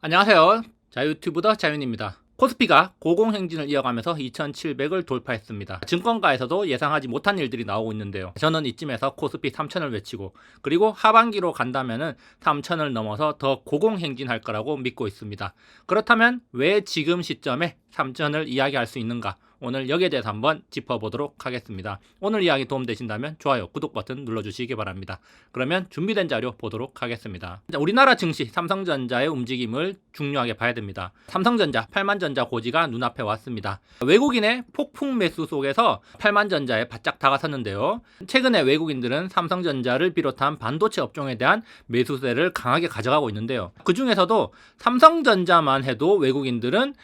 안녕하세요. 자유튜브더 자윤입니다. 코스피가 고공행진을 이어가면서 2700을 돌파했습니다. 증권가에서도 예상하지 못한 일들이 나오고 있는데요. 저는 이쯤에서 코스피 3000을 외치고 그리고 하반기로 간다면은 3000을 넘어서 더 고공행진할 거라고 믿고 있습니다. 그렇다면 왜 지금 시점에 3000을 이야기할 수 있는가? 오늘 여기에 대해서 한번 짚어보도록 하겠습니다. 오늘 이야기 도움되신다면 좋아요, 구독 버튼 눌러주시기 바랍니다. 그러면 준비된 자료 보도록 하겠습니다. 자, 우리나라 증시 삼성전자의 움직임을 중요하게 봐야 됩니다. 삼성전자 8만전자 고지가 눈앞에 왔습니다. 외국인의 폭풍 매수 속에서 8만전자에 바짝 다가섰는데요. 최근에 외국인들은 삼성전자를 비롯한 반도체 업종에 대한 매수세를 강하게 가져가고 있는데요. 그 중에서도 삼성전자만 해도 외국인들은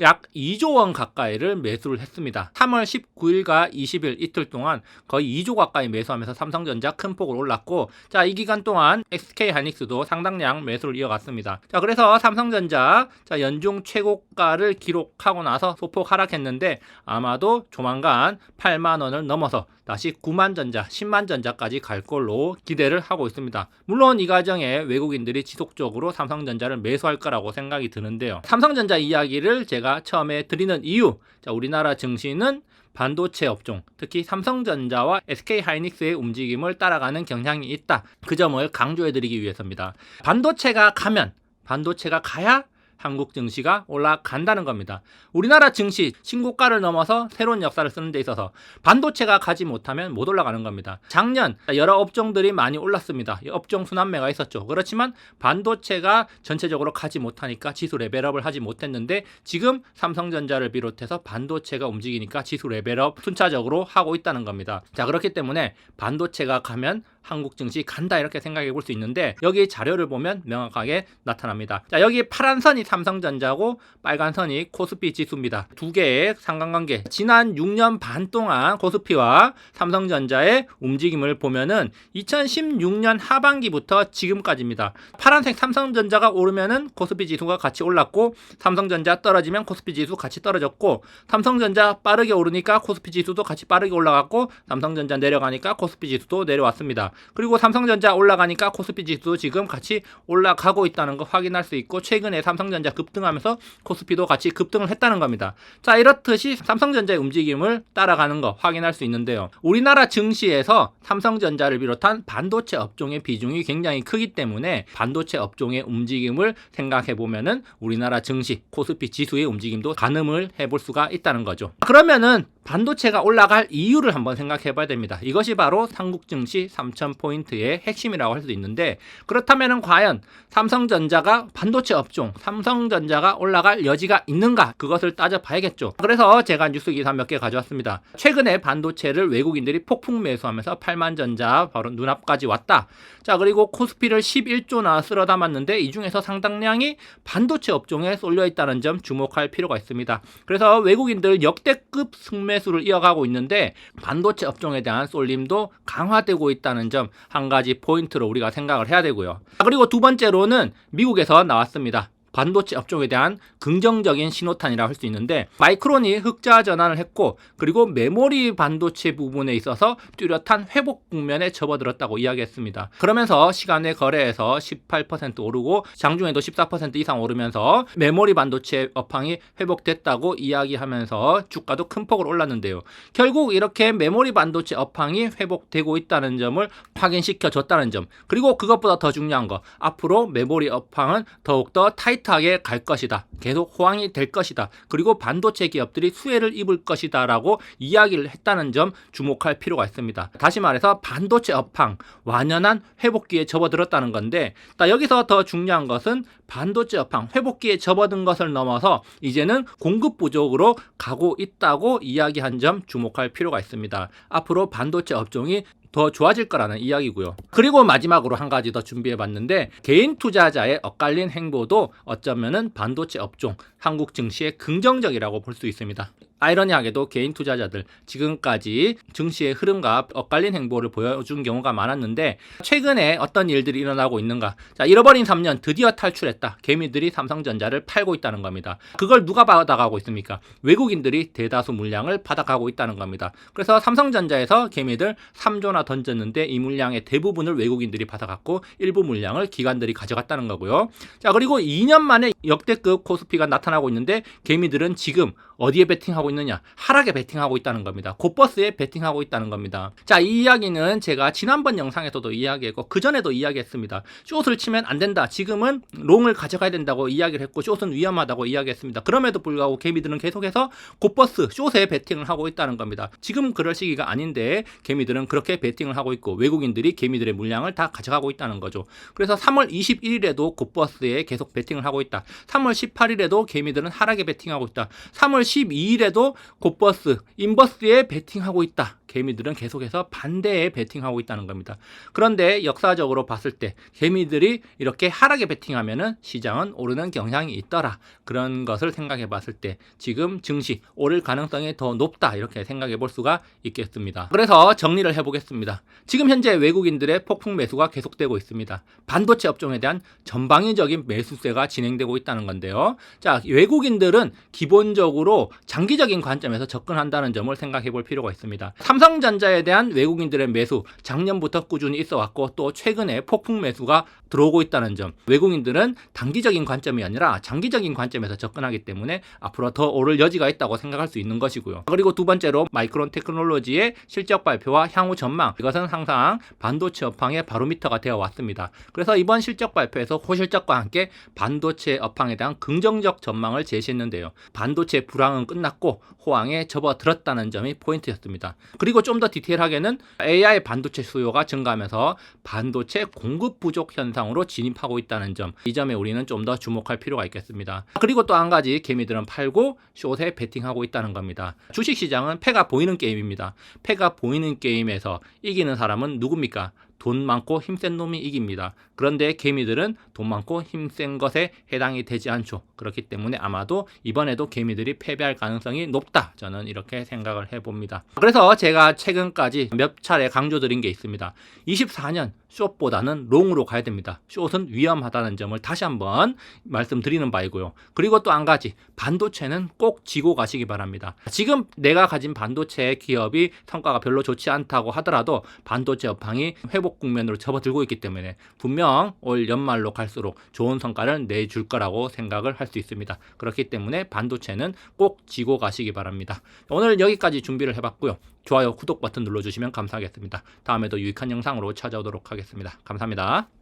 약 2조 원 가까이를 매수를 했습니다. 3월 19일과 20일 이틀 동안 거의 2조 가까이 매수하면서 삼성전자 큰 폭으로 올랐고 자, 이 기간 동안 SK 하이닉스도 상당량 매수를 이어갔습니다. 자, 그래서 삼성전자 자, 연중 최고가를 기록하고 나서 소폭 하락했는데 아마도 조만간 8만 원을 넘어서 다시 9만 전자, 10만 전자까지 갈 걸로 기대를 하고 있습니다. 물론 이 과정에 외국인들이 지속적으로 삼성전자를 매수할 거라고 생각이 드는데요. 삼성전자 이야기를 제가 처음에 드리는 이유, 자, 우리나라 증시는 반도체 업종, 특히 삼성전자와 SK 하이닉스의 움직임을 따라가는 경향이 있다. 그 점을 강조해 드리기 위해서입니다. 반도체가 가면 반도체가 가야 한국 증시가 올라간다는 겁니다. 우리나라 증시 신고가를 넘어서 새로운 역사를 쓰는 데 있어서 반도체가 가지 못하면 못 올라가는 겁니다. 작년 여러 업종들이 많이 올랐습니다. 업종 순환매가 있었죠. 그렇지만 반도체가 전체적으로 가지 못하니까 지수 레벨업을 하지 못했는데 지금 삼성전자를 비롯해서 반도체가 움직이니까 지수 레벨업 순차적으로 하고 있다는 겁니다. 자, 그렇기 때문에 반도체가 가면 한국 증시 간다 이렇게 생각해 볼 수 있는데 여기 자료를 보면 명확하게 나타납니다. 자, 여기 파란 선이 삼성전자고 빨간 선이 코스피 지수입니다. 두 개의 상관관계. 지난 6년 반 동안 코스피와 삼성전자의 움직임을 보면은 2016년 하반기부터 지금까지입니다. 파란색 삼성전자가 오르면은 코스피 지수가 같이 올랐고 삼성전자 떨어지면 코스피 지수 같이 떨어졌고 삼성전자 빠르게 오르니까 코스피 지수도 같이 빠르게 올라갔고 삼성전자 내려가니까 코스피 지수도 내려왔습니다. 그리고 삼성전자 올라가니까 코스피 지수도 지금 같이 올라가고 있다는 거 확인할 수 있고 최근에 삼성전자 급등하면서 코스피도 같이 급등을 했다는 겁니다. 자 이렇듯이 삼성전자의 움직임을 따라가는 거 확인할 수 있는데요. 우리나라 증시에서 삼성전자를 비롯한 반도체 업종의 비중이 굉장히 크기 때문에 반도체 업종의 움직임을 생각해 보면은 우리나라 증시 코스피 지수의 움직임도 가늠을 해볼 수가 있다는 거죠. 그러면은 반도체가 올라갈 이유를 한번 생각해 봐야 됩니다. 이것이 바로 한국 증시 3,000포인트의 핵심이라고 할 수도 있는데 그렇다면 과연 삼성전자가 반도체 업종, 삼성전자가 올라갈 여지가 있는가? 그것을 따져 봐야겠죠. 그래서 제가 뉴스 기사 몇 개 가져왔습니다. 최근에 반도체를 외국인들이 폭풍 매수하면서 8만 전자 바로 눈앞까지 왔다. 자, 그리고 코스피를 11조나 쓸어 담았는데 이 중에서 상당량이 반도체 업종에 쏠려 있다는 점 주목할 필요가 있습니다. 그래서 외국인들 역대급 승매 수를 이어가고 있는데 반도체 업종에 대한 쏠림도 강화되고 있다는 점 한 가지 포인트로 우리가 생각을 해야 되고요. 자, 그리고 두 번째로는 미국에서 나왔습니다. 반도체 업종에 대한 긍정적인 신호탄이라고 할수 있는데 마이크론이 흑자 전환을 했고 그리고 메모리 반도체 부분에 있어서 뚜렷한 회복 국면에 접어들었다고 이야기했습니다. 그러면서 시간의 거래에서 18% 오르고 장중에도 14% 이상 오르면서 메모리 반도체 업황이 회복됐다고 이야기하면서 주가도 큰 폭으로 올랐는데요. 결국 이렇게 메모리 반도체 업황이 회복되고 있다는 점을 확인시켜 줬다는 점 그리고 그것보다 더 중요한 거 앞으로 메모리 업황은 더욱더 타이트 타이트하게 갈 것이다. 계속 호황이 될 것이다. 그리고 반도체 기업들이 수혜를 입을 것이다 라고 이야기를 했다는 점 주목할 필요가 있습니다. 다시 말해서 반도체 업황 완연한 회복기에 접어들었다는 건데 여기서 더 중요한 것은 반도체 업황 회복기에 접어든 것을 넘어서 이제는 공급 부족으로 가고 있다고 이야기한 점 주목할 필요가 있습니다. 앞으로 반도체 업종이 더 좋아질 거라는 이야기고요. 그리고 마지막으로 한 가지 더 준비해 봤는데 개인 투자자의 엇갈린 행보도 어쩌면은 반도체 업종 한국 증시에 긍정적이라고 볼 수 있습니다. 아이러니하게도 개인 투자자들 지금까지 증시의 흐름과 엇갈린 행보를 보여준 경우가 많았는데 최근에 어떤 일들이 일어나고 있는가? 자, 잃어버린 3년 드디어 탈출했다. 개미들이 삼성전자를 팔고 있다는 겁니다. 그걸 누가 받아가고 있습니까? 외국인들이 대다수 물량을 받아가고 있다는 겁니다. 그래서 삼성전자에서 개미들 3조나 던졌는데 이 물량의 대부분을 외국인들이 받아갔고 일부 물량을 기관들이 가져갔다는 거고요. 자, 그리고 2년 만에 역대급 코스피가 나타나고 있는데 개미들은 지금 어디에 베팅하고 있느냐? 하락에 베팅하고 있다는 겁니다. 곧버스에 베팅하고 있다는 겁니다. 자, 이 이야기는 제가 지난번 영상에서도 이야기했고 그 전에도 이야기했습니다. 숏을 치면 안 된다. 지금은 롱을 가져가야 된다고 이야기를 했고 숏은 위험하다고 이야기했습니다. 그럼에도 불구하고 개미들은 계속해서 곧버스 숏에 베팅을 하고 있다는 겁니다. 지금 그럴 시기가 아닌데 개미들은 그렇게 베팅을 하고 있고 외국인들이 개미들의 물량을 다 가져가고 있다는 거죠. 그래서 3월 21일에도 곧버스에 계속 베팅을 하고 있다. 3월 18일에도 개미들은 하락에 베팅하고 있다. 3월 12일에도 곧버스, 인버스에 베팅하고 있다. 개미들은 계속해서 반대에 베팅하고 있다는 겁니다. 그런데 역사적으로 봤을 때 개미들이 이렇게 하락에 베팅하면은 시장은 오르는 경향이 있더라. 그런 것을 생각해 봤을 때 지금 증시 오를 가능성이 더 높다. 이렇게 생각해 볼 수가 있겠습니다. 그래서 정리를 해 보겠습니다. 지금 현재 외국인들의 폭풍 매수가 계속되고 있습니다. 반도체 업종에 대한 전방위적인 매수세가 진행되고 있다는 건데요. 자, 외국인들은 기본적으로 장기 적인 관점에서 접근한다는 점을 생각해 볼 필요가 있습니다. 삼성전자에 대한 외국인들의 매수 작년부터 꾸준히 있어 왔고 또 최근에 폭풍 매수가 들어오고 있다는 점. 외국인들은 단기적인 관점이 아니라 장기적인 관점에서 접근하기 때문에 앞으로 더 오를 여지가 있다고 생각할 수 있는 것이고요. 그리고 두 번째로 마이크론 테크놀로지의 실적 발표와 향후 전망. 이것은 항상 반도체 업황의 바로미터가 되어 왔습니다. 그래서 이번 실적 발표에서 호실적과 함께 반도체 업황에 대한 긍정적 전망을 제시했는데요. 반도체 불황은 끝났고 호황에 접어들었다는 점이 포인트였습니다. 그리고 좀 더 디테일하게는 AI 반도체 수요가 증가하면서 반도체 공급 부족 현상으로 진입하고 있다는 점. 이 점에 우리는 좀 더 주목할 필요가 있겠습니다. 그리고 또 한 가지 개미들은 팔고 숏에 베팅하고 있다는 겁니다. 주식 시장은 패가 보이는 게임입니다. 패가 보이는 게임에서 이기는 사람은 누굽니까? 돈 많고 힘센 놈이 이깁니다. 그런데 개미들은 돈 많고 힘센 것에 해당이 되지 않죠. 그렇기 때문에 아마도 이번에도 개미들이 패배할 가능성이 높다. 저는 이렇게 생각을 해봅니다. 그래서 제가 최근까지 몇 차례 강조드린 게 있습니다. 24년 숏보다는 롱으로 가야 됩니다. 숏은 위험하다는 점을 다시 한번 말씀드리는 바이고요. 그리고 또 한 가지 반도체는 꼭 지고 가시기 바랍니다. 지금 내가 가진 반도체 기업이 성과가 별로 좋지 않다고 하더라도 반도체 업황이 회복 국면으로 접어들고 있기 때문에 분명 올 연말로 갈수록 좋은 성과를 내줄 거라고 생각을 할 수 있습니다. 그렇기 때문에 반도체는 꼭 지고 가시기 바랍니다. 오늘 여기까지 준비를 해봤고요. 좋아요, 구독 버튼 눌러주시면 감사하겠습니다. 다음에도 유익한 영상으로 찾아오도록 하겠습니다. 감사합니다.